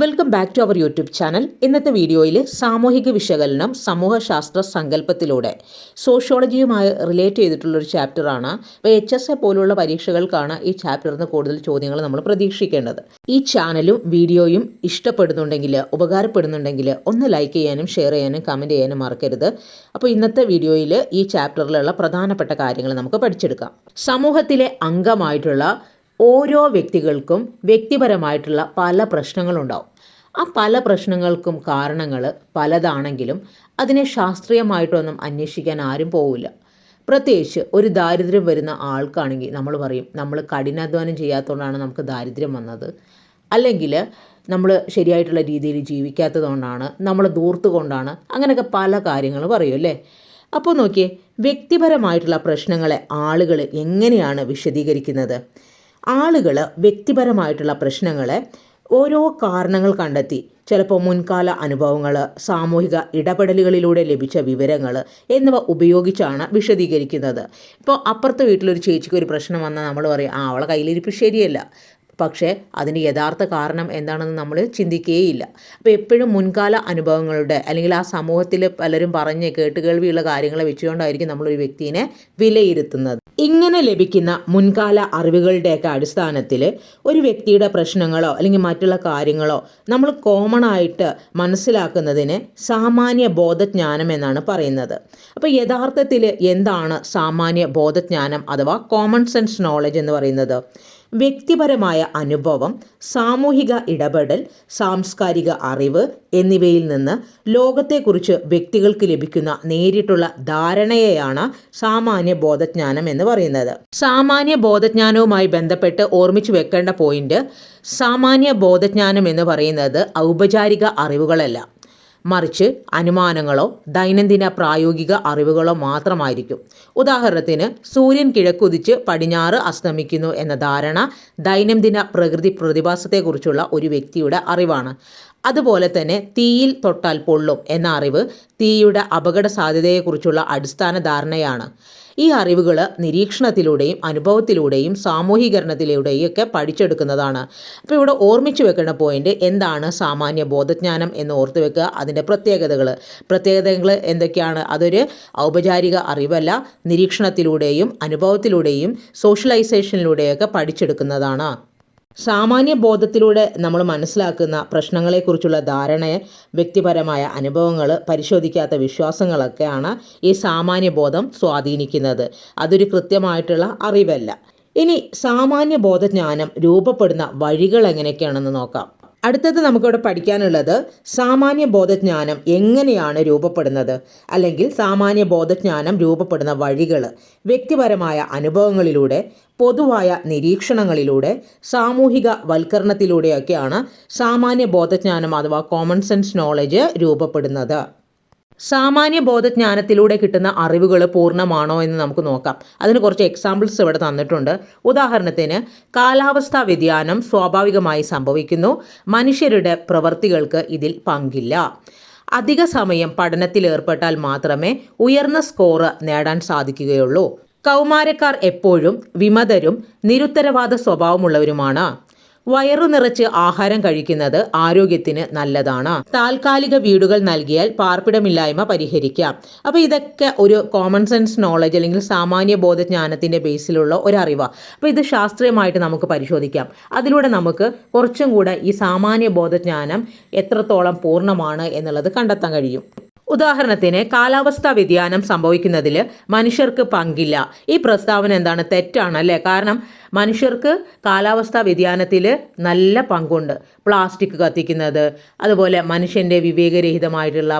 Welcome back to our YouTube channel ഇന്നത്തെ വീഡിയോയിൽ സാമൂഹിക വിശകലനം സമൂഹശാസ്ത്ര സങ്കല്പത്തിലൂടെ സോഷ്യോളജിയുമായി റിലേറ്റ് ചെയ്തിട്ടുള്ളൊരു ചാപ്റ്ററാണ് അപ്പോൾ എച്ച് എസ് എ പോലുള്ള പരീക്ഷകൾക്കാണ് ഈ ചാപ്റ്ററിൽ നിന്ന് കൂടുതൽ ചോദ്യങ്ങൾ നമ്മൾ പ്രതീക്ഷിക്കേണ്ടത്. ഈ ചാനലും വീഡിയോയും ഇഷ്ടപ്പെടുന്നുണ്ടെങ്കിൽ ഉപകാരപ്പെടുന്നുണ്ടെങ്കിൽ ഒന്ന് ലൈക്ക് ചെയ്യാനും ഷെയർ ചെയ്യാനും കമന്റ് ചെയ്യാനും മറക്കരുത്. അപ്പോൾ ഇന്നത്തെ വീഡിയോയിൽ ഈ ചാപ്റ്ററിലുള്ള പ്രധാനപ്പെട്ട കാര്യങ്ങൾ നമുക്ക് പഠിച്ചെടുക്കാം. സമൂഹത്തിലെ അംഗമായിട്ടുള്ള ഓരോ വ്യക്തികൾക്കും വ്യക്തിപരമായിട്ടുള്ള പല പ്രശ്നങ്ങളുണ്ടാവും. ആ പല പ്രശ്നങ്ങൾക്കും കാരണങ്ങൾ പലതാണെങ്കിലും അതിനെ ശാസ്ത്രീയമായിട്ടൊന്നും അന്വേഷിക്കാൻ ആരും പോവില്ല. പ്രത്യേകിച്ച് ഒരു ദാരിദ്ര്യം വരുന്ന ആൾക്കാണെങ്കിൽ നമ്മൾ പറയും നമ്മൾ കഠിനാധ്വാനം ചെയ്യാത്തതുകൊണ്ടാണ് നമുക്ക് ദാരിദ്ര്യം വന്നത്. അല്ലെങ്കിൽ നമ്മൾ ശരിയായിട്ടുള്ള രീതിയിൽ ജീവിക്കാത്തതുകൊണ്ടാണ് നമ്മൾ ദൂർത്ത് കൊണ്ടാണ് അങ്ങനെയൊക്കെ പല കാര്യങ്ങൾ പറയും അല്ലേ? അപ്പോൾ നോക്കിയേ വ്യക്തിപരമായിട്ടുള്ള പ്രശ്നങ്ങളെ ആളുകൾ എങ്ങനെയാണ് വിശദീകരിക്കുന്നത്? ആളുകൾ വ്യക്തിപരമായിട്ടുള്ള പ്രശ്നങ്ങളെ ഓരോ കാരണങ്ങൾ കണ്ടെത്തി. ചിലപ്പോൾ മുൻകാല അനുഭവങ്ങൾ സാമൂഹിക ഇടപെടലുകളിലൂടെ ലഭിച്ച വിവരങ്ങൾ എന്നിവ ഉപയോഗിച്ചാണ് വിശദീകരിക്കുന്നത്. ഇപ്പോൾ അപ്പുറത്തെ വീട്ടിലൊരു ചേച്ചിക്ക് ഒരു പ്രശ്നം വന്നാൽ നമ്മൾ പറയും ആ അവളെ കയ്യിലിരിപ്പ് ശരിയല്ല. പക്ഷേ അതിന് യഥാർത്ഥ കാരണം എന്താണെന്ന് നമ്മൾ ചിന്തിക്കുകയില്ല അപ്പോൾ എപ്പോഴും മുൻകാല അനുഭവങ്ങളുടെ അല്ലെങ്കിൽ ആ സമൂഹത്തിൽ പലരും പറഞ്ഞ് കേട്ടുകേൾവിയുള്ള കാര്യങ്ങളെ വെച്ചുകൊണ്ടായിരിക്കും നമ്മളൊരു വ്യക്തിയെ വിലയിരുത്തുന്നത്. ഇങ്ങനെ ലഭിക്കുന്ന മുൻകാല അറിവുകളുടെയൊക്കെ അടിസ്ഥാനത്തിൽ ഒരു വ്യക്തിയുടെ പ്രശ്നങ്ങളോ അല്ലെങ്കിൽ മറ്റുള്ള കാര്യങ്ങളോ നമ്മൾ കോമൺ ആയിട്ട് മനസ്സിലാക്കുന്നതിന് സാമാന്യ ബോധജ്ഞാനം എന്നാണ് പറയുന്നത്. അപ്പോൾ യഥാർത്ഥത്തിൽ എന്താണ് സാമാന്യ ബോധജ്ഞാനം അഥവാ കോമൺ സെൻസ് നോളജ് എന്ന് പറയുന്നത്? വ്യക്തിപരമായ അനുഭവം സാമൂഹിക ഇടപെടൽ സാംസ്കാരിക അറിവ് എന്നിവയിൽ നിന്ന് ലോകത്തെക്കുറിച്ച് വ്യക്തികൾക്ക് ലഭിക്കുന്ന നേരിട്ടുള്ള ധാരണയെയാണ് സാമാന്യ ബോധജ്ഞാനം എന്ന് പറയുന്നത്. സാമാന്യ ബോധജ്ഞാനവുമായി ബന്ധപ്പെട്ട് ഓർമ്മിച്ചു വെക്കേണ്ട പോയിന്റ് സാമാന്യ ബോധജ്ഞാനം എന്ന് പറയുന്നത് ഔപചാരിക അറിവുകളല്ല. മറിച്ച് അനുമാനങ്ങളോ ദൈനംദിന പ്രായോഗിക അറിവുകളോ മാത്രമായിരിക്കും. ഉദാഹരണത്തിന് സൂര്യൻ കിഴക്കുതിച്ച് പടിഞ്ഞാറ് അസ്തമിക്കുന്നു എന്ന ധാരണ ദൈനംദിന പ്രകൃതി പ്രതിഭാസത്തെക്കുറിച്ചുള്ള ഒരു വ്യക്തിയുടെ അറിവാണ്. അതുപോലെ തന്നെ തീയിൽ തൊട്ടാൽ പൊള്ളും എന്ന അറിവ് തീയുടെ അപകട സാധ്യതയെക്കുറിച്ചുള്ള അടിസ്ഥാന ധാരണയാണ്. ഈ അറിവുകൾ നിരീക്ഷണത്തിലൂടെയും അനുഭവത്തിലൂടെയും സാമൂഹീകരണത്തിലൂടെയും ഒക്കെ പഠിച്ചെടുക്കുന്നതാണ്. അപ്പോൾ ഇവിടെ ഓർമ്മിച്ചു വെക്കേണ്ട പോയിന്റ് എന്താണ് സാമാന്യ ബോധജ്ഞാനം എന്ന് ഓർത്തു വെക്കുക. അതിന്റെ പ്രത്യേകതകൾ പ്രത്യേകതകൾ എന്തൊക്കെയാണ്? അതൊരു ഔപചാരിക അറിവല്ല. നിരീക്ഷണത്തിലൂടെയും അനുഭവത്തിലൂടെയും സോഷ്യലൈസേഷനിലൂടെയൊക്കെ പഠിച്ചെടുക്കുന്നതാണ്. സാമാന്യ ബോധത്തിലൂടെ നമ്മൾ മനസ്സിലാക്കുന്ന പ്രശ്നങ്ങളെക്കുറിച്ചുള്ള ധാരണയെ വ്യക്തിപരമായ അനുഭവങ്ങൾ പരിശോധിക്കാത്ത വിശ്വാസങ്ങളൊക്കെയാണ് ഈ സാമാന്യ ബോധം സ്വാധീനിക്കുന്നത്. അതൊരു കൃത്യമായിട്ടുള്ള അറിവല്ല. ഇനി സാമാന്യ ബോധജ്ഞാനം രൂപപ്പെടുന്ന വഴികൾ എങ്ങനെയൊക്കെയാണെന്ന് നോക്കാം. അടുത്തത് നമുക്കിവിടെ പഠിക്കാനുള്ളത് സാമാന്യ ബോധജ്ഞാനം എങ്ങനെയാണ് രൂപപ്പെടുന്നത്? അല്ലെങ്കിൽ സാമാന്യ ബോധജ്ഞാനം രൂപപ്പെടുന്ന വഴികൾ വ്യക്തിപരമായ അനുഭവങ്ങളിലൂടെ പൊതുവായ നിരീക്ഷണങ്ങളിലൂടെ സാമൂഹിക വൽക്കരണത്തിലൂടെയൊക്കെയാണ് സാമാന്യ ബോധജ്ഞാനം അഥവാ കോമൺ സെൻസ് നോളജ് രൂപപ്പെടുന്നത്. സാമാന്യ ബോധജ്ഞാനത്തിലൂടെ കിട്ടുന്ന അറിവുകൾ പൂർണമാണോ എന്ന് നമുക്ക് നോക്കാം. അതിന് കുറച്ച് എക്സാമ്പിൾസ് ഇവിടെ തന്നിട്ടുണ്ട്. ഉദാഹരണത്തിന് കാലാവസ്ഥാ വ്യതിയാനം സ്വാഭാവികമായി സംഭവിക്കുന്നു. മനുഷ്യരുടെ പ്രവൃത്തികൾക്ക് ഇതിൽ പങ്കില്ല. അധിക സമയം പഠനത്തിൽ ഏർപ്പെട്ടാൽ മാത്രമേ ഉയർന്ന സ്കോറ് നേടാൻ സാധിക്കുകയുള്ളൂ. കൗമാരക്കാർ എപ്പോഴും വിമതരും നിരുത്തരവാദ സ്വഭാവമുള്ളവരുമാണ്. വയറു നിറച്ച് ആഹാരം കഴിക്കുന്നത് ആരോഗ്യത്തിന് നല്ലതാണ്. താൽക്കാലിക വീടുകൾ നൽകിയാൽ പാർപ്പിടമില്ലായ്മ പരിഹരിക്കാം. അപ്പോൾ ഇതൊക്കെ ഒരു കോമൺ സെൻസ് നോളജ് അല്ലെങ്കിൽ സാമാന്യ ബോധജ്ഞാനത്തിന്റെ ബേസിലുള്ള ഒരു അറിവാണ് അപ്പോൾ ഇത് ശാസ്ത്രീയമായിട്ട് നമുക്ക് പരിശോധിക്കാം. അതിലൂടെ നമുക്ക് കുറച്ചും കൂടെ ഈ സാമാന്യ ബോധജ്ഞാനം എത്രത്തോളം പൂർണമാണ് എന്നുള്ളത് കണ്ടെത്താൻ കഴിയും. ഉദാഹരണത്തിന് കാലാവസ്ഥാ വ്യതിയാനം സംഭവിക്കുന്നതിൽ മനുഷ്യർക്ക് പങ്കില്ല. ഈ പ്രസ്താവന എന്താണ്? തെറ്റാണ് അല്ലേ? കാരണം മനുഷ്യർക്ക് കാലാവസ്ഥാ വ്യതിയാനത്തിൽ നല്ല പങ്കുണ്ട്. പ്ലാസ്റ്റിക് കത്തിക്കുന്നത് അതുപോലെ മനുഷ്യന്റെ വിവേകരഹിതമായിട്ടുള്ള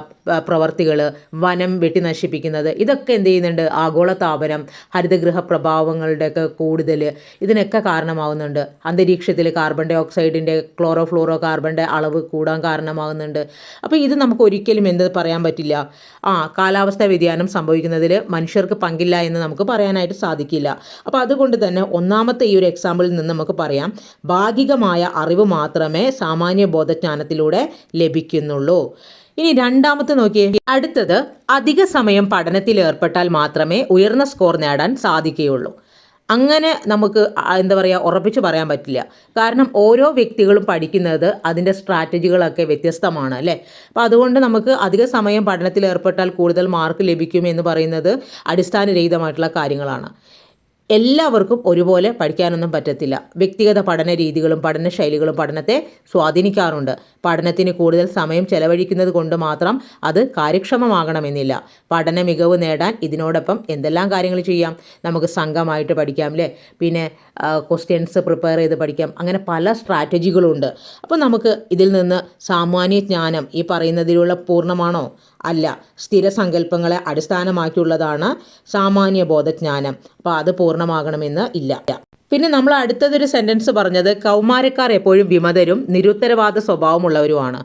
പ്രവർത്തികൾ വനം വെട്ടി നശിപ്പിക്കുന്നത് ഇതൊക്കെ എന്ത് ചെയ്യുന്നുണ്ട്? ആഗോളതാപനം ഹരിതഗൃഹ പ്രഭാവങ്ങളുടെയൊക്കെ കൂടുതൽ ഇതിനൊക്കെ കാരണമാകുന്നുണ്ട് അന്തരീക്ഷത്തിൽ കാർബൺ ഡൈ ഓക്സൈഡിന്റെ ക്ലോറോ ഫ്ലോറോ കാർബണിന്റെ അളവ് കൂടാൻ കാരണമാകുന്നുണ്ട് അപ്പോൾ ഇത് നമുക്ക് ഒരിക്കലും എന്ത് പറയാൻ പറ്റില്ല? ആ കാലാവസ്ഥാ വ്യതിയാനം സംഭവിക്കുന്നതിൽ മനുഷ്യർക്ക് പങ്കില്ല എന്ന് നമുക്ക് പറയാനായിട്ട് സാധിക്കില്ല. അപ്പോൾ അതുകൊണ്ട് തന്നെ ഒന്നാമത്തെ ഈ ഒരു എക്സാമ്പിളിൽ നിന്ന് നമുക്ക് പറയാം. ഭാഗികമായ അറിവ് മാത്രമേ സാമാന്യ ബോധജ്ഞാനത്തിലൂടെ ലഭിക്കുന്നുള്ളൂ. ഇനി രണ്ടാമത്തെ നോക്കിയേ. അടുത്തത് അധിക സമയം പഠനത്തിൽ ഏർപ്പെട്ടാൽ മാത്രമേ ഉയർന്ന സ്കോർ നേടാൻ സാധിക്കുകയുള്ളൂ. അങ്ങനെ നമുക്ക് എന്താ പറയുക ഉറപ്പിച്ച് പറയാൻ പറ്റില്ല. കാരണം ഓരോ വ്യക്തികളും പഠിക്കുന്നത് അതിന്റെ സ്ട്രാറ്റജികളൊക്കെ വ്യത്യസ്തമാണ് അല്ലേ? അപ്പോൾ അതുകൊണ്ട് നമുക്ക് അധിക സമയം പഠനത്തിൽ ഏർപ്പെട്ടാൽ കൂടുതൽ മാർക്ക് ലഭിക്കും എന്ന് പറയുന്നത് അടിസ്ഥാനരഹിതമായിട്ടുള്ള കാര്യങ്ങളാണ്. എല്ലാവർക്കും ഒരുപോലെ പഠിക്കാനൊന്നും പറ്റത്തില്ല. വ്യക്തിഗത പഠന രീതികളും പഠന ശൈലികളും പഠനത്തെ സ്വാധീനിക്കാറുണ്ട്. പഠനത്തിന് കൂടുതൽ സമയം ചെലവഴിക്കുന്നത് കൊണ്ട് മാത്രം അത് കാര്യക്ഷമമാകണമെന്നില്ല. പഠന മികവ് നേടാൻ ഇതിനോടൊപ്പം എന്തെല്ലാം കാര്യങ്ങൾ ചെയ്യാം? നമുക്ക് സംഘമായിട്ട് പഠിക്കാം അല്ലേ പിന്നെ ക്വസ്റ്റ്യൻസ് പ്രിപ്പയർ ചെയ്ത് പഠിക്കാം. അങ്ങനെ പല സ്ട്രാറ്റജികളുണ്ട് അപ്പോൾ നമുക്ക് ഇതിൽ നിന്ന് സാമാന്യ ജ്ഞാനം ഈ പറയുന്നതിലുള്ള പൂർണമാണോ? അല്ല. സ്ഥിര സങ്കല്പങ്ങളെ അടിസ്ഥാനമാക്കിയുള്ളതാണ് സാമാന്യ ബോധജ്ഞാനം. അപ്പോൾ അത് പൂർണമാകണമെന്ന് ഇല്ല. പിന്നെ നമ്മൾ അടുത്തതൊരു സെന്റൻസ് പറഞ്ഞത് കൗമാരക്കാർ എപ്പോഴും വിമതരും നിരുത്തരവാദ സ്വഭാവമുള്ളവരുമാണ്.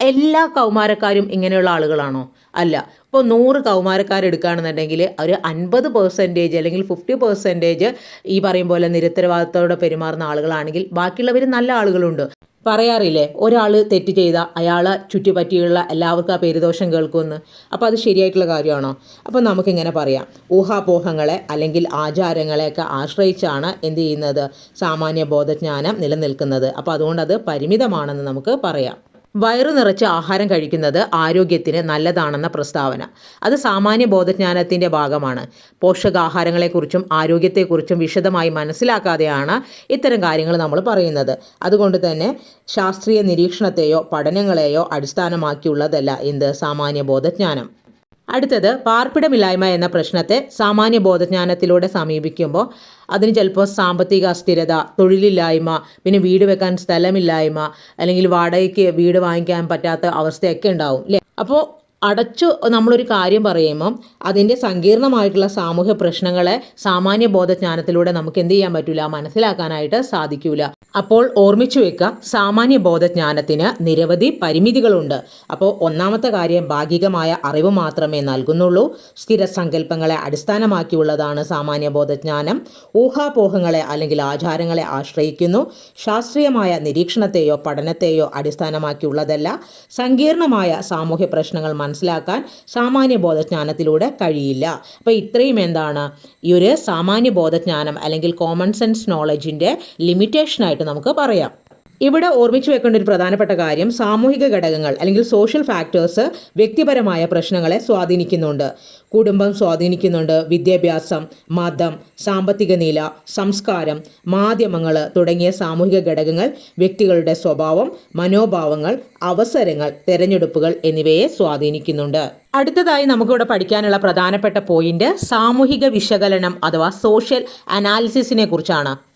എല്ലാ കൗമാരക്കാരും ഇങ്ങനെയുള്ള ആളുകളാണോ? അല്ല. ഇപ്പോൾ നൂറ് കൗമാരക്കാരെടുക്കുകയാണെന്നുണ്ടെങ്കിൽ ഒരു അൻപത് പെർസെന്റേജ് അല്ലെങ്കിൽ ഫിഫ്റ്റി പെർസെന്റേജ് ഈ പറയും പോലെ നിരുത്തരവാദത്തോടെ പെരുമാറുന്ന ആളുകളാണെങ്കിൽ ബാക്കിയുള്ളവർ നല്ല ആളുകളുണ്ട്. പറയാറില്ലേ? ഒരാൾ തെറ്റ് ചെയ്ത അയാൾ ചുറ്റിപ്പറ്റിയുള്ള എല്ലാവർക്കും ആ പേരുദോഷം കേൾക്കുമെന്ന്. അപ്പോൾ അത് ശരിയായിട്ടുള്ള കാര്യമാണോ? അപ്പോൾ നമുക്കിങ്ങനെ പറയാം. ഊഹാപോഹങ്ങളെ അല്ലെങ്കിൽ ആചാരങ്ങളെയൊക്കെ ആശ്രയിച്ചാണ് എന്ത് ചെയ്യുന്നത്? സാമാന്യ ബോധജ്ഞാനം നിലനിൽക്കുന്നത്. അപ്പോൾ അതുകൊണ്ട് അത് പരിമിതമാണെന്ന് നമുക്ക് പറയാം. വയറു നിറച്ച് ആഹാരം കഴിക്കുന്നത് ആരോഗ്യത്തിന് നല്ലതാണെന്ന പ്രസ്താവന. അത് സാമാന്യ ബോധജ്ഞാനത്തിന്റെ ഭാഗമാണ്. പോഷകാഹാരങ്ങളെക്കുറിച്ചും ആരോഗ്യത്തെക്കുറിച്ചും വിശദമായി മനസ്സിലാക്കാതെയാണ് ഇത്തരം കാര്യങ്ങൾ നമ്മൾ പറയുന്നത്. അതുകൊണ്ട് തന്നെ ശാസ്ത്രീയ നിരീക്ഷണത്തെയോ പഠനങ്ങളെയോ അടിസ്ഥാനമാക്കിയുള്ളതല്ല എന്ത് സാമാന്യ ബോധജ്ഞാനം. അടുത്തത് പാർപ്പിടമില്ലായ്മ എന്ന പ്രശ്നത്തെ സാമാന്യ ബോധജ്ഞാനത്തിലൂടെ സമീപിക്കുമ്പോൾ അതിന് ചിലപ്പോൾ സാമ്പത്തിക അസ്ഥിരത തൊഴിലില്ലായ്മ പിന്നെ വീട് വെക്കാൻ സ്ഥലമില്ലായ്മ അല്ലെങ്കിൽ വാടകയ്ക്ക് വീട് വാങ്ങിക്കാൻ പറ്റാത്ത അവസ്ഥയൊക്കെ ഉണ്ടാവും അല്ലേ അപ്പോൾ അടച്ചു നമ്മളൊരു കാര്യം പറയുമ്പം അതിന്റെ സങ്കീർണമായിട്ടുള്ള സാമൂഹ്യ പ്രശ്നങ്ങളെ സാമാന്യ ബോധജ്ഞാനത്തിലൂടെ നമുക്ക് എന്ത് ചെയ്യാൻ പറ്റില്ല മനസ്സിലാക്കാനായിട്ട് സാധിക്കില്ല അപ്പോൾ ഓർമ്മിച്ചു വെക്കുക സാമാന്യ ബോധജ്ഞാനത്തിന് നിരവധി പരിമിതികളുണ്ട്. അപ്പോൾ ഒന്നാമത്തെ കാര്യം ഭാഗികമായ അറിവ് മാത്രമേ നൽകുന്നുള്ളൂ. സ്ഥിര സങ്കല്പങ്ങളെ അടിസ്ഥാനമാക്കിയുള്ളതാണ് സാമാന്യ ബോധജ്ഞാനം. ഊഹാപോഹങ്ങളെ അല്ലെങ്കിൽ ആചാരങ്ങളെ ആശ്രയിക്കുന്നു. ശാസ്ത്രീയമായ നിരീക്ഷണത്തെയോ പഠനത്തെയോ അടിസ്ഥാനമാക്കിയുള്ളതല്ല. സങ്കീർണമായ സാമൂഹ്യ പ്രശ്നങ്ങൾ മനസ്സിലാക്കാൻ സാമാന്യ ബോധജ്ഞാനത്തിലൂടെ കഴിയില്ല. അപ്പോൾ ഇത്രയും എന്താണ്? ഈ ഒരു സാമാന്യ ബോധജ്ഞാനം അല്ലെങ്കിൽ കോമൺ സെൻസ് നോളജിന്റെ ലിമിറ്റേഷനായിട്ട് നമുക്ക് പറയാം. ഇവിടെ ഓർമ്മിച്ചു വെക്കേണ്ട ഒരു പ്രധാനപ്പെട്ട കാര്യം സാമൂഹിക ഘടകങ്ങൾ അല്ലെങ്കിൽ സോഷ്യൽ ഫാക്ടേഴ്സ് വ്യക്തിപരമായ പ്രശ്നങ്ങളെ സ്വാധീനിക്കുന്നുണ്ട്. കുടുംബം സ്വാധീനിക്കുന്നുണ്ട്. വിദ്യാഭ്യാസം മതം സാമ്പത്തിക നില സംസ്കാരം മാധ്യമങ്ങൾ തുടങ്ങിയ സാമൂഹിക ഘടകങ്ങൾ വ്യക്തികളുടെ സ്വഭാവം മനോഭാവങ്ങൾ അവസരങ്ങൾ തിരഞ്ഞെടുപ്പുകൾ എന്നിവയെ സ്വാധീനിക്കുന്നുണ്ട്. അടുത്തതായി നമുക്കിവിടെ പഠിക്കാനുള്ള പ്രധാനപ്പെട്ട പോയിന്റ് സാമൂഹിക വിശകലനം അഥവാ സോഷ്യൽ അനാലിസിസിനെ കുറിച്ചാണ്.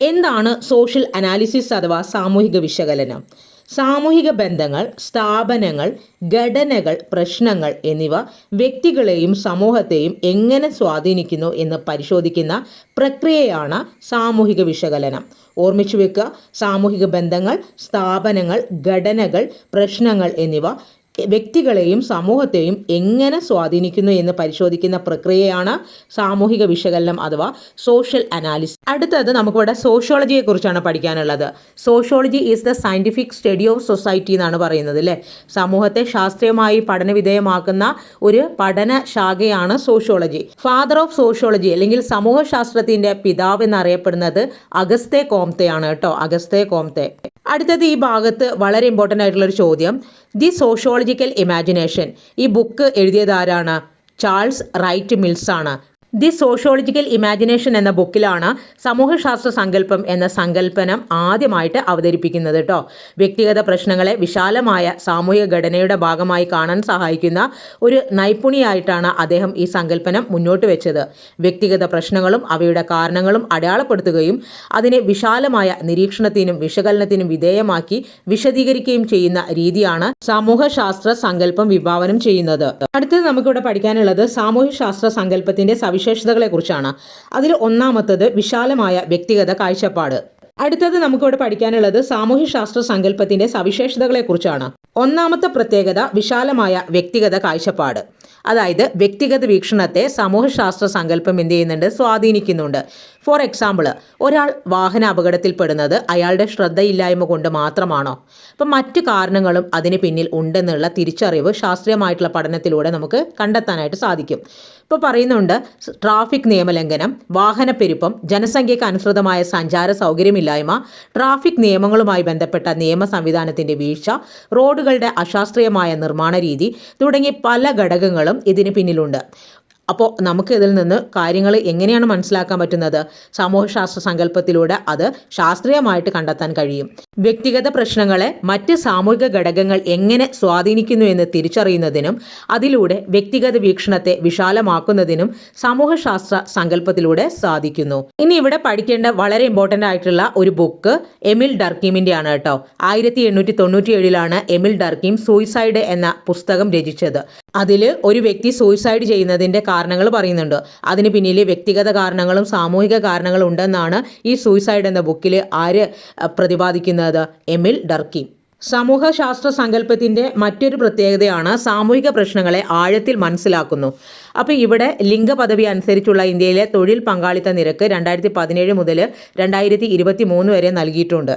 എന്താണ് സോഷ്യൽ അനാലിസിസ് അഥവാ സാമൂഹിക വിശകലനം? സാമൂഹിക ബന്ധങ്ങൾ സ്ഥാപനങ്ങൾ ഘടനകൾ പ്രശ്നങ്ങൾ എന്നിവ വ്യക്തികളെയും സമൂഹത്തെയും എങ്ങനെ സ്വാധീനിക്കുന്നു എന്ന് പരിശോധിക്കുന്ന പ്രക്രിയയാണ് സാമൂഹിക വിശകലനം. ഓർമ്മിച്ചു വെക്കുക സാമൂഹിക ബന്ധങ്ങൾ സ്ഥാപനങ്ങൾ ഘടനകൾ പ്രശ്നങ്ങൾ എന്നിവ വ്യക്തികളെയും സമൂഹത്തെയും എങ്ങനെ സ്വാധീനിക്കുന്നു എന്ന് പരിശോധിക്കുന്ന പ്രക്രിയയാണ് സാമൂഹിക വിശകലനം അഥവാ സോഷ്യൽ അനാലിസിസ് അടുത്തത് നമുക്കിവിടെ സോഷ്യോളജിയെ കുറിച്ചാണ് പഠിക്കാനുള്ളത്. Sociology is the scientific study of society എന്നാണ് പറയുന്നത് അല്ലേ സമൂഹത്തെ ശാസ്ത്രീയമായി പഠനവിധേയമാക്കുന്ന ഒരു പഠന ശാഖയാണ് സോഷ്യോളജി ഫാദർ ഓഫ് സോഷ്യോളജി അല്ലെങ്കിൽ സമൂഹശാസ്ത്രത്തിന്റെ പിതാവ് എന്നറിയപ്പെടുന്നത് അഗസ്തേ കോംതെയാണ് കേട്ടോ. Auguste Comte. അടുത്തത് ഈ ഭാഗത്ത് വളരെ ഇമ്പോർട്ടന്റ് ആയിട്ടുള്ള ഒരു ചോദ്യം. ദി സോഷ്യോളജിക്കൽ ഇമാജിനേഷൻ ഈ ബുക്ക് എഴുതിയത് ആരാണ്? ചാൾസ് റൈറ്റ് മിൽസ് ആണ് ദി സോഷ്യോളജിക്കൽ ഇമാജിനേഷൻ എന്ന ബുക്കിലാണ് സമൂഹശാസ്ത്ര സങ്കല്പം എന്ന സങ്കല്പനം ആദ്യമായിട്ട് അവതരിപ്പിക്കുന്നത് കേട്ടോ. വ്യക്തിഗത പ്രശ്നങ്ങളെ വിശാലമായ സാമൂഹിക ഘടനയുടെ ഭാഗമായി കാണാൻ സഹായിക്കുന്ന ഒരു നൈപുണിയായിട്ടാണ് അദ്ദേഹം ഈ സങ്കല്പനം മുന്നോട്ട് വെച്ചത്. വ്യക്തിഗത പ്രശ്നങ്ങളും അവയുടെ കാരണങ്ങളും അടയാളപ്പെടുത്തുകയും അതിനെ വിശാലമായ നിരീക്ഷണത്തിനും വിശകലനത്തിനും വിധേയമാക്കി വിശദീകരിക്കുകയും ചെയ്യുന്ന രീതിയാണ് സമൂഹശാസ്ത്ര സങ്കല്പം വിഭാവനം ചെയ്യുന്നത്. അടുത്തത് നമുക്കിവിടെ പഠിക്കാനുള്ളത് സാമൂഹ്യശാസ്ത്ര സങ്കല്പത്തിന്റെ സവിശേഷതകളെ കുറിച്ചാണ് അതിൽ ഒന്നാമത്തത് വിശാലമായ വ്യക്തിഗത കാഴ്ചപ്പാട്. അടുത്തത് നമുക്കിവിടെ പഠിക്കാനുള്ളത് സാമൂഹ്യശാസ്ത്ര സങ്കല്പത്തിന്റെ സവിശേഷതകളെക്കുറിച്ചാണ്. ഒന്നാമത്തെ പ്രത്യേകത വിശാലമായ വ്യക്തിഗത കാഴ്ചപ്പാട്. അതായത് വ്യക്തിഗത വീക്ഷണത്തെ സമൂഹശാസ്ത്ര സങ്കല്പം എന്ത് ചെയ്യുന്നുണ്ട്? സ്വാധീനിക്കുന്നുണ്ട്. ഫോർ എക്സാമ്പിൾ ഒരാൾ വാഹന അപകടത്തിൽപ്പെടുന്നത് അയാളുടെ ശ്രദ്ധയില്ലായ്മ കൊണ്ട് മാത്രമാണോ? അപ്പം മറ്റു കാരണങ്ങളും അതിന് പിന്നിൽ ഉണ്ടെന്നുള്ള തിരിച്ചറിവ് ശാസ്ത്രീയമായിട്ടുള്ള പഠനത്തിലൂടെ നമുക്ക് കണ്ടെത്താനായിട്ട് സാധിക്കും. ഇപ്പോൾ പറയുന്നുണ്ട് ട്രാഫിക് നിയമലംഘനം വാഹനപ്പെരുപ്പം ജനസംഖ്യയ്ക്ക് അനുസൃതമായ സഞ്ചാര സൗകര്യമില്ലായ്മ ട്രാഫിക് നിയമങ്ങളുമായി ബന്ധപ്പെട്ട നിയമ സംവിധാനത്തിന്റെ വീഴ്ച റോഡുകളുടെ അശാസ്ത്രീയമായ നിർമ്മാണ രീതി തുടങ്ങി പല ഘടകങ്ങളും ഇതിന് പിന്നിലുണ്ട്. അപ്പോൾ നമുക്ക് ഇതിൽ നിന്ന് കാര്യങ്ങൾ എങ്ങനെയാണ് മനസ്സിലാക്കാൻ പറ്റുന്നത്? സാമൂഹ്യശാസ്ത്ര സങ്കല്പത്തിലൂടെ അത് ശാസ്ത്രീയമായിട്ട് കണ്ടെത്താൻ കഴിയും. വ്യക്തിഗത പ്രശ്നങ്ങളെ മറ്റ് സാമൂഹിക ഘടകങ്ങൾ എങ്ങനെ സ്വാധീനിക്കുന്നു എന്ന് തിരിച്ചറിയുന്നതിനും അതിലൂടെ വ്യക്തിഗത വീക്ഷണത്തെ വിശാലമാക്കുന്നതിനും സമൂഹശാസ്ത്ര സങ്കല്പത്തിലൂടെ സാധിക്കുന്നു. ഇനി ഇവിടെ പഠിക്കേണ്ട വളരെ ഇമ്പോർട്ടന്റ് ആയിട്ടുള്ള ഒരു ബുക്ക് എമിൽ ഡർക്കീമിന്റെ ആണ് കേട്ടോ. ആയിരത്തി എണ്ണൂറ്റി തൊണ്ണൂറ്റി ഏഴിലാണ് എമിൽ ഡർക്കീം സൂയിസൈഡ് എന്ന പുസ്തകം രചിച്ചത്. അതിൽ ഒരു വ്യക്തി സൂയിസൈഡ് ചെയ്യുന്നതിന്റെ കാരണങ്ങൾ പറയുന്നുണ്ട്. അതിന് പിന്നിൽ വ്യക്തിഗത കാരണങ്ങളും സാമൂഹിക കാരണങ്ങളും ഉണ്ടെന്നാണ് ഈ സൂയിസൈഡ് എന്ന ബുക്കിൽ ആര് അഹ്, പ്രതിപാദിക്കുന്നത് എമിൽ ഡർക്കി. സമൂഹശാസ്ത്ര സങ്കല്പത്തിന്റെ മറ്റൊരു പ്രത്യേകതയാണ് സാമൂഹിക പ്രശ്നങ്ങളെ ആഴത്തിൽ മനസ്സിലാക്കുന്നു. അപ്പോൾ ഇവിടെ ലിംഗപദവി അനുസരിച്ചുള്ള ഇന്ത്യയിലെ തൊഴിൽ പങ്കാളിത്ത നിരക്ക് രണ്ടായിരത്തി പതിനേഴ് മുതൽ രണ്ടായിരത്തി ഇരുപത്തി മൂന്ന് വരെ നൽകിയിട്ടുണ്ട്.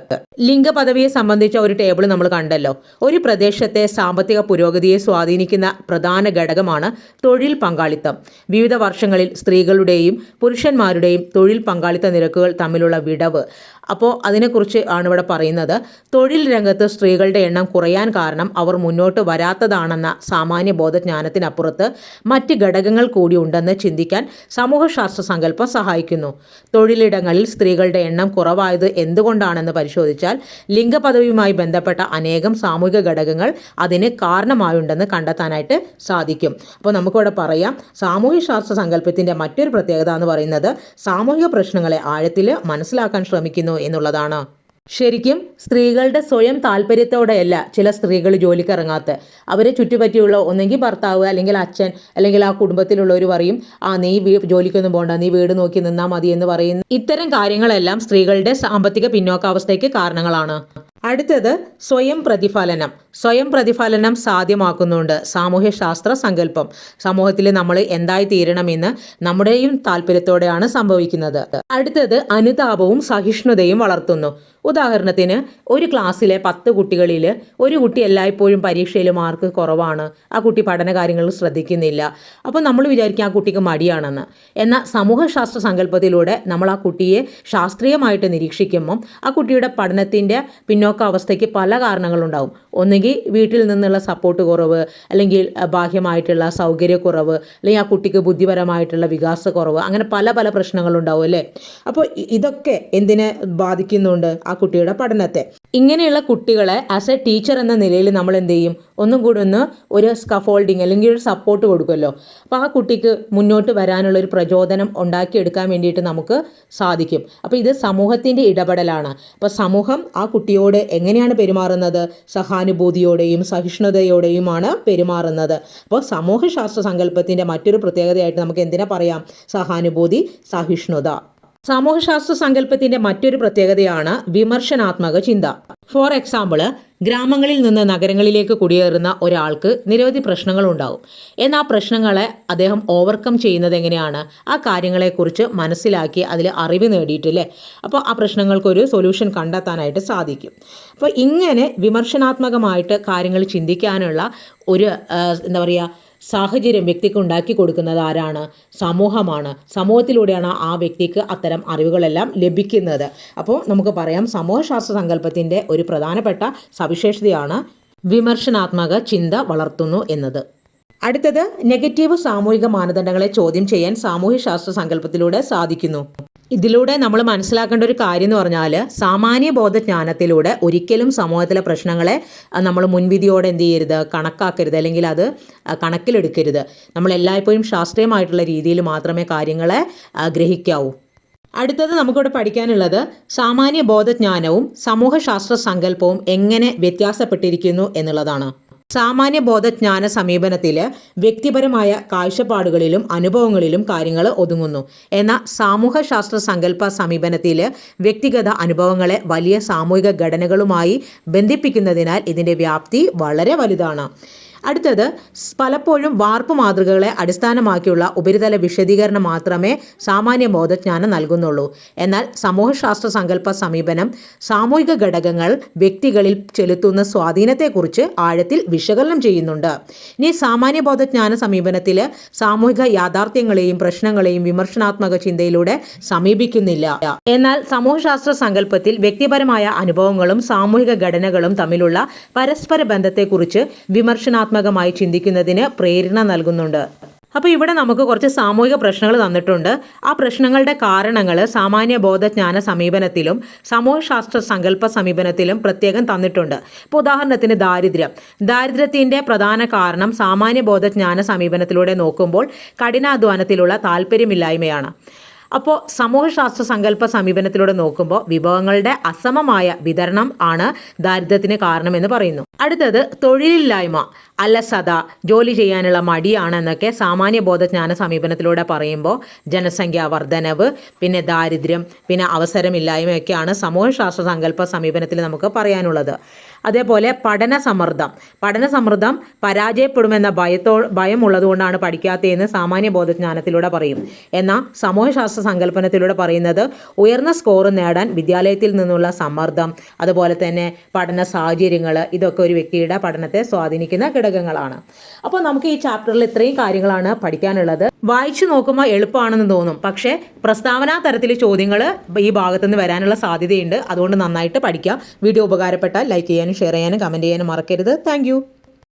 ലിംഗപദവിയെ സംബന്ധിച്ച ഒരു ടേബിൾ നമ്മൾ കണ്ടല്ലോ. ഒരു പ്രദേശത്തെ സാമ്പത്തിക പുരോഗതിയെ സ്വാധീനിക്കുന്ന പ്രധാന ഘടകമാണ് തൊഴിൽ പങ്കാളിത്തം. വിവിധ വർഷങ്ങളിൽ സ്ത്രീകളുടെയും പുരുഷന്മാരുടെയും തൊഴിൽ പങ്കാളിത്ത നിരക്കുകൾ തമ്മിലുള്ള വിടവ്. അപ്പോൾ അതിനെക്കുറിച്ച് ആണ് ഇവിടെ പറയുന്നത്. തൊഴിൽ രംഗത്ത് സ്ത്രീകളുടെ എണ്ണം കുറയാൻ കാരണം അവർ മുന്നോട്ട് വരാത്തതാണെന്ന സാമാന്യ ബോധജ്ഞാനത്തിനപ്പുറത്ത് മറ്റ് ഘടകങ്ങൾ കൂടി ഉണ്ടെന്ന് ചിന്തിക്കാൻ സമൂഹശാസ്ത്ര സങ്കല്പം സഹായിക്കുന്നു. തൊഴിലിടങ്ങളിൽ സ്ത്രീകളുടെ എണ്ണം കുറവായത് എന്തുകൊണ്ടാണെന്ന് പരിശോധിച്ചാൽ ലിംഗപദവിയുമായി ബന്ധപ്പെട്ട അനേകം സാമൂഹിക ഘടകങ്ങൾ അതിന് കാരണമായുണ്ടെന്ന് കണ്ടെത്താനായിട്ട് സാധിക്കും. അപ്പോൾ നമുക്കിവിടെ പറയാം. സാമൂഹ്യശാസ്ത്ര സങ്കല്പത്തിന്റെ മറ്റൊരു പ്രത്യേകത എന്ന് പറയുന്നത് സാമൂഹിക പ്രശ്നങ്ങളെ ആഴത്തിൽ മനസ്സിലാക്കാൻ ശ്രമിക്കുന്നു എന്നുള്ളതാണ്. ശരിക്കും സ്ത്രീകളുടെ സ്വയം താല്പര്യത്തോടെയല്ല ചില സ്ത്രീകൾ ജോലിക്ക് ഇറങ്ങാത്ത അവരെ ചുറ്റുപറ്റിയുള്ള ഒന്നെങ്കിൽ ഭർത്താവ് അല്ലെങ്കിൽ അച്ഛൻ അല്ലെങ്കിൽ ആ കുടുംബത്തിലുള്ളവർ പറയും ആ നീ ജോലിക്കൊന്നും പോകണ്ട നീ വീട് നോക്കി നിന്നാൽ മതി എന്ന് പറയുന്ന ഇത്തരം കാര്യങ്ങളെല്ലാം സ്ത്രീകളുടെ സാമ്പത്തിക പിന്നോക്കാവസ്ഥയ്ക്ക് കാരണങ്ങളാണ്. അടുത്തത് സ്വയം പ്രതിഫലനം. സ്വയം പ്രതിഫലനം സാധ്യമാക്കുന്നുണ്ട്. സാമൂഹ്യശാസ്ത്ര സങ്കല്പം. സമൂഹത്തിൽ നമ്മൾ എന്തായി തീരണമെന്ന് നമ്മുടെയും താല്പര്യത്തോടെയാണ് സംഭവിക്കുന്നത്. അടുത്തത് അനുതാപവും സഹിഷ്ണുതയും വളർത്തുന്നു. ഉദാഹരണത്തിന് ഒരു ക്ലാസ്സിലെ പത്ത് കുട്ടികളിൽ ഒരു കുട്ടി എല്ലായ്പ്പോഴും പരീക്ഷയിൽ മാർക്ക് കുറവാണ്. ആ കുട്ടി പഠന കാര്യങ്ങളിൽ ശ്രദ്ധിക്കുന്നില്ല. അപ്പോൾ നമ്മൾ വിചാരിക്കും ആ കുട്ടിക്ക് മടിയാണെന്ന്. എന്നാൽ സമൂഹശാസ്ത്ര സങ്കല്പത്തിലൂടെ നമ്മൾ ആ കുട്ടിയെ ശാസ്ത്രീയമായിട്ട് നിരീക്ഷിക്കുമ്പം ആ കുട്ടിയുടെ പഠനത്തിന്റെ പിന്നോക്കാവസ്ഥയ്ക്ക് പല കാരണങ്ങളുണ്ടാവും. ഒന്നുകിൽ വീട്ടിൽ നിന്നുള്ള സപ്പോർട്ട് കുറവ് അല്ലെങ്കിൽ ബാഹ്യമായിട്ടുള്ള സൗകര്യക്കുറവ് അല്ലെങ്കിൽ ആ കുട്ടിക്ക് ബുദ്ധിപരമായിട്ടുള്ള വികാസക്കുറവ് അങ്ങനെ പല പല പ്രശ്നങ്ങളുണ്ടാവും അല്ലേ? അപ്പോൾ ഇതൊക്കെ എന്തിനെ ബാധിക്കുന്നുണ്ട് ആ കുട്ടിയുടെ പഠനത്തെ? ഇങ്ങനെയുള്ള കുട്ടികളെ ആസ് എ ടീച്ചർ എന്ന നിലയിൽ നമ്മൾ എന്ത് ചെയ്യും? ഒന്നും കൂടി ഒന്ന് ഒരു സ്കഫോൾഡിങ് അല്ലെങ്കിൽ ഒരു സപ്പോർട്ട് കൊടുക്കുമല്ലോ. അപ്പോൾ ആ കുട്ടിക്ക് മുന്നോട്ട് വരാനുള്ള ഒരു പ്രചോദനം ഉണ്ടാക്കിയെടുക്കാൻ വേണ്ടിയിട്ട് നമുക്ക് സാധിക്കും. അപ്പോൾ ഇത് സമൂഹത്തിന്റെ ഇടപെടലാണ്. അപ്പോൾ സമൂഹം ആ കുട്ടിയോട് എങ്ങനെയാണ് പെരുമാറുന്നത്? സഹാനുഭൂതിയോടെയും സഹിഷ്ണുതയോടെയുമാണ് പെരുമാറുന്നത്. അപ്പോൾ സമൂഹശാസ്ത്ര സങ്കല്പത്തിന്റെ മറ്റൊരു പ്രത്യേകതയായിട്ട് നമുക്ക് എന്തിനാ പറയാം? സഹാനുഭൂതി സഹിഷ്ണുത. സാമൂഹ്യശാസ്ത്ര സങ്കല്പത്തിന്റെ മറ്റൊരു പ്രത്യേകതയാണ് വിമർശനാത്മക ചിന്ത. ഫോർ എക്സാമ്പിൾ ഗ്രാമങ്ങളിൽ നിന്ന് നഗരങ്ങളിലേക്ക് കുടിയേറുന്ന ഒരാൾക്ക് നിരവധി പ്രശ്നങ്ങൾ ഉണ്ടാവും. എന്നാൽ പ്രശ്നങ്ങളെ അദ്ദേഹം ഓവർകം ചെയ്യുന്നത് എങ്ങനെയാണ്? ആ കാര്യങ്ങളെക്കുറിച്ച് മനസ്സിലാക്കി അതിൽ അറിവ് നേടിയിട്ടില്ലേ? അപ്പോൾ ആ പ്രശ്നങ്ങൾക്കൊരു സൊല്യൂഷൻ കണ്ടെത്താനായിട്ട് സാധിക്കും. അപ്പോൾ ഇങ്ങനെ വിമർശനാത്മകമായിട്ട് കാര്യങ്ങൾ ചിന്തിക്കാനുള്ള ഒരു എന്താ പറയുക സാഹചര്യം വ്യക്തിക്ക് ഉണ്ടാക്കി കൊടുക്കുന്നത് ആരാണ്? സമൂഹമാണ്. സമൂഹത്തിലൂടെയാണ് ആ വ്യക്തിക്ക് അത്തരം അറിവുകളെല്ലാം ലഭിക്കുന്നത്. അപ്പോൾ നമുക്ക് പറയാം സമൂഹശാസ്ത്ര സങ്കല്പത്തിന്റെ ഒരു പ്രധാനപ്പെട്ട സവിശേഷതയാണ് വിമർശനാത്മക ചിന്ത വളർത്തുന്നു എന്നത്. അടുത്തത് നെഗറ്റീവ് സാമൂഹിക മാനദണ്ഡങ്ങളെ ചോദ്യം ചെയ്യാൻ സാമൂഹ്യശാസ്ത്ര സങ്കല്പത്തിലൂടെ സാധിക്കുന്നു. ഇതിലൂടെ നമ്മൾ മനസ്സിലാക്കേണ്ട ഒരു കാര്യം എന്ന് പറഞ്ഞാൽ സാമാന്യ ബോധജ്ഞാനത്തിലൂടെ ഒരിക്കലും സമൂഹത്തിലെ പ്രശ്നങ്ങളെ നമ്മൾ മുൻവിധിയോടെ എന്ത് ചെയ്യരുത് കണക്കാക്കരുത് അല്ലെങ്കിൽ അത് കണക്കിലെടുക്കരുത്. നമ്മൾ എല്ലായ്പ്പോഴും ശാസ്ത്രീയമായിട്ടുള്ള രീതിയിൽ മാത്രമേ കാര്യങ്ങളെ ഗ്രഹിക്കാവൂ. അടുത്തത് നമുക്കിവിടെ പഠിക്കാനുള്ളത് സാമാന്യ ബോധജ്ഞാനവും സമൂഹശാസ്ത്ര സങ്കല്പവും എങ്ങനെ വ്യത്യാസപ്പെട്ടിരിക്കുന്നു എന്നുള്ളതാണ്. സാമാന്യ ബോധജ്ഞാന സമീപനത്തിൽ വ്യക്തിപരമായ കാഴ്ചപ്പാടുകളിലും അനുഭവങ്ങളിലും കാര്യങ്ങൾ ഒതുങ്ങുന്നു. എന്നാൽ സാമൂഹ്യശാസ്ത്ര സങ്കല്പ സമീപനത്തിൽ വ്യക്തിഗത അനുഭവങ്ങളെ വലിയ സാമൂഹിക ഘടനകളുമായി ബന്ധിപ്പിക്കുന്നതിനാൽ ഇതിന്റെ വ്യാപ്തി വളരെ വലുതാണ്. അടുത്തത് പലപ്പോഴും വാർപ്പ് മാതൃകകളെ അടിസ്ഥാനമാക്കിയുള്ള ഉപരിതല വിശദീകരണം മാത്രമേ സാമാന്യ ബോധജ്ഞാനം നൽകുന്നുള്ളൂ. എന്നാൽ സമൂഹശാസ്ത്ര സങ്കല്പ സമീപനം സാമൂഹിക ഘടകങ്ങൾ വ്യക്തികളിൽ ചെലുത്തുന്ന സ്വാധീനത്തെക്കുറിച്ച് ആഴത്തിൽ വിശകലനം ചെയ്യുന്നുണ്ട്. ഇനി സാമാന്യ ബോധജ്ഞാന സമീപനത്തിൽ സാമൂഹിക യാഥാർത്ഥ്യങ്ങളെയും പ്രശ്നങ്ങളെയും വിമർശനാത്മക ചിന്തയിലൂടെ സമീപിക്കുന്നില്ല. എന്നാൽ സമൂഹശാസ്ത്ര സങ്കല്പത്തിൽ വ്യക്തിപരമായ അനുഭവങ്ങളും സാമൂഹിക ഘടനകളും തമ്മിലുള്ള പരസ്പര ബന്ധത്തെക്കുറിച്ച് വിമർശനാത്മകമായി ചിന്തിക്കുന്നതിന് പ്രേരണ നൽകുന്നുണ്ട്. അപ്പോൾ ഇവിടെ നമുക്ക് കുറച്ച് സാമൂഹിക പ്രശ്നങ്ങൾ തന്നിട്ടുണ്ട്. ആ പ്രശ്നങ്ങളുടെ കാരണങ്ങൾ സാമാന്യ ബോധജ്ഞാന സമീപനത്തിലും സമൂഹശാസ്ത്ര സങ്കല്പ സമീപനത്തിലും പ്രത്യേകം തന്നിട്ടുണ്ട്. ഇപ്പോൾ ഉദാഹരണത്തിന് ദാരിദ്ര്യം. ദാരിദ്ര്യത്തിന്റെ പ്രധാന കാരണം സാമാന്യ ബോധജ്ഞാന സമീപനത്തിലൂടെ നോക്കുമ്പോൾ കഠിനാധ്വാനത്തിലുള്ള താല്പര്യമില്ലായ്മയാണ്. അപ്പോൾ സമൂഹശാസ്ത്ര സങ്കല്പ സമീപനത്തിലൂടെ നോക്കുമ്പോൾ വിഭവങ്ങളുടെ അസമമായ വിതരണം ആണ് ദാരിദ്ര്യത്തിന് കാരണമെന്ന് പറയുന്നു. അടുത്തത് തൊഴിലില്ലായ്മ. അലസത ജോലി ചെയ്യാനുള്ള മടിയാണ് എന്നൊക്കെ സാമാന്യ ബോധജ്ഞാന സമീപനത്തിലൂടെ പറയുമ്പോൾ ജനസംഖ്യാ വർധനവ് പിന്നെ ദാരിദ്ര്യം പിന്നെ അവസരമില്ലായ്മയൊക്കെയാണ് സമൂഹശാസ്ത്ര സങ്കല്പ സമീപനത്തിൽ നമുക്ക് പറയാനുള്ളത്. അതേപോലെ പഠന സമ്മർദ്ദം പഠന സമ്മർദ്ദം പരാജയപ്പെടുമെന്ന ഭയത്തോ ഭയമുള്ളതുകൊണ്ടാണ് പഠിക്കാത്തതെന്ന് സാമാന്യ ബോധജ്ഞാനത്തിലൂടെ പറയും. എന്നാൽ സമൂഹശാസ്ത്ര സങ്കല്പനത്തിലൂടെ പറയുന്നത് ഉയർന്ന സ്കോർ നേടാൻ വിദ്യാലയത്തിൽ നിന്നുള്ള സമ്മർദ്ദം അതുപോലെ തന്നെ പഠന സാഹചര്യങ്ങൾ ഇതൊക്കെ ഒരു വ്യക്തിയുടെ പഠനത്തെ സ്വാധീനിക്കുന്ന ഘടകങ്ങളാണ്. അപ്പോൾ നമുക്ക് ഈ ചാപ്റ്ററിൽ ഇത്രയും കാര്യങ്ങളാണ് പഠിക്കാനുള്ളത്. വായിച്ചു നോക്കുമ്പോൾ എളുപ്പമാണെന്ന് തോന്നും. പക്ഷേ പ്രസ്താവനാ തരത്തിൽ ചോദ്യങ്ങൾ ഈ ഭാഗത്തുനിന്ന് വരാനുള്ള സാധ്യതയുണ്ട്. അതുകൊണ്ട് നന്നായിട്ട് പഠിക്കുക വീഡിയോ ഉപകാരപ്പെട്ടാൽ ലൈക്ക് ചെയ്യാനും ഷെയർ ചെയ്യാനും കമന്റ് ചെയ്യാനും മറക്കരുത്. താങ്ക്